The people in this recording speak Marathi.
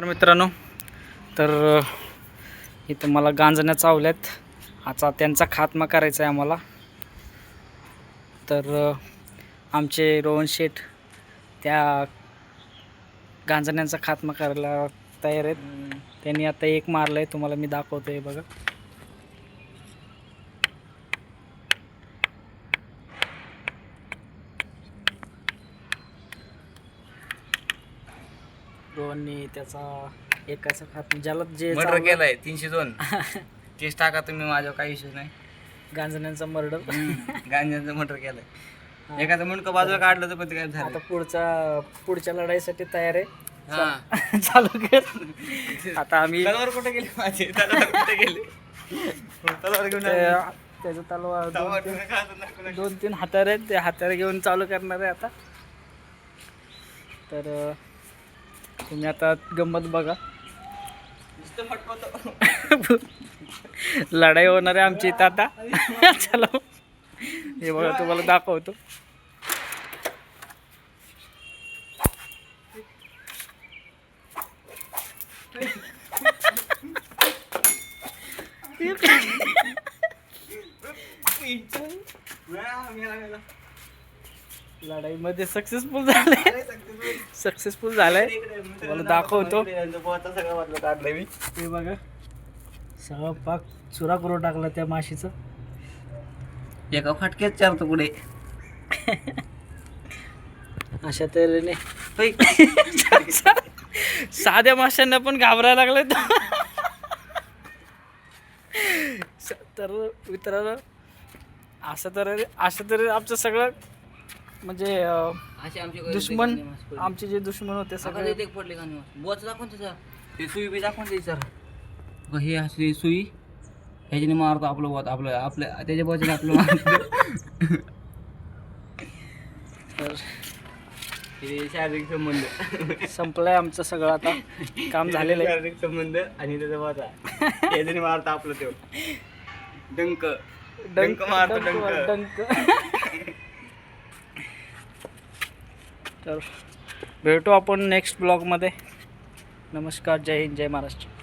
तर मित्रांनो तर इथं मला गांजण्या चावल्यात. आता त्यांचा खात्मा करायचा आहे आम्हाला. तर आमचे रोहन शेठ त्या गांजण्यांचा खात्मा करायला तयार आहेत. त्यांनी आता एक मारलं आहे तुम्हाला मी दाखवतो आहे बघा. रोहननी त्याचा एकाचा खात ज्याला जे मर्डर चावलं- केलाय तीनशे दोन. केस टाका तुम्ही माझ्यावर काही इश्यू नाही. गांजण्यांचा मर्डर गांजाचं मर्डर केलंय. एखादं मुंडकं बाजूला काढलं तर पण ते काय झालं? आता पुढचा पुढच्या लढाईसाठी तयार आहे. हा. चालू. कर. आता आम्ही तलवार कुठे गेली माझी? तलवार कुठे गेली? तलवार घेऊन आलो. त्याचं तलवार दोन तलवार तीन- घेऊन का आता नको नको. दोन तीन हातार आहेत. ते हातार घेऊन चालू करणार आहे आता. तर अं, तुम्ही आता गंमत बघा. लढाई होणार आहे आमची इथं आता. चलो. हे बघा तुम्हाला दाखवतो. लढाईमध्ये सक्सेसफुल झाले. सक्सेसफुल झालंय तुम्हाला दाखवतो. मी ते बघा. सगळं पाक चुरा करून टाकला त्या माशीचं. एका फटक्यात चारतो पुढे. अशा तऱ्हेने. साध्या माशांना पण घाबरायला लागले तर. मित्रांनो असं तर असं तरी आमचं सगळं म्हणजे असे आमचे दुश्मन आमचे जे दुश्मन होते सगळे. पडले का बोच दाखवून त्याचा ते सुई बी दाखवून द्यायचं बघ, हे अशी सुई ह्याच्याने मारतो आपलं बोत आपलं आपल्या त्याच्या बोचाने आपलं मारतो तर हे शारीरिक संबंध. संपलंय आमचं सगळं आता. काम झालेलं आहे. शारीरिक संबंध आणि त्याचा बोचा ह्याच्याने मारतो आपलं तो. डंक. डंक मारतो डंक. डंक. तर भेटू आपण नेक्स्ट ब्लॉगमध्ये नमस्कार जय हिंद जय महाराष्ट्र.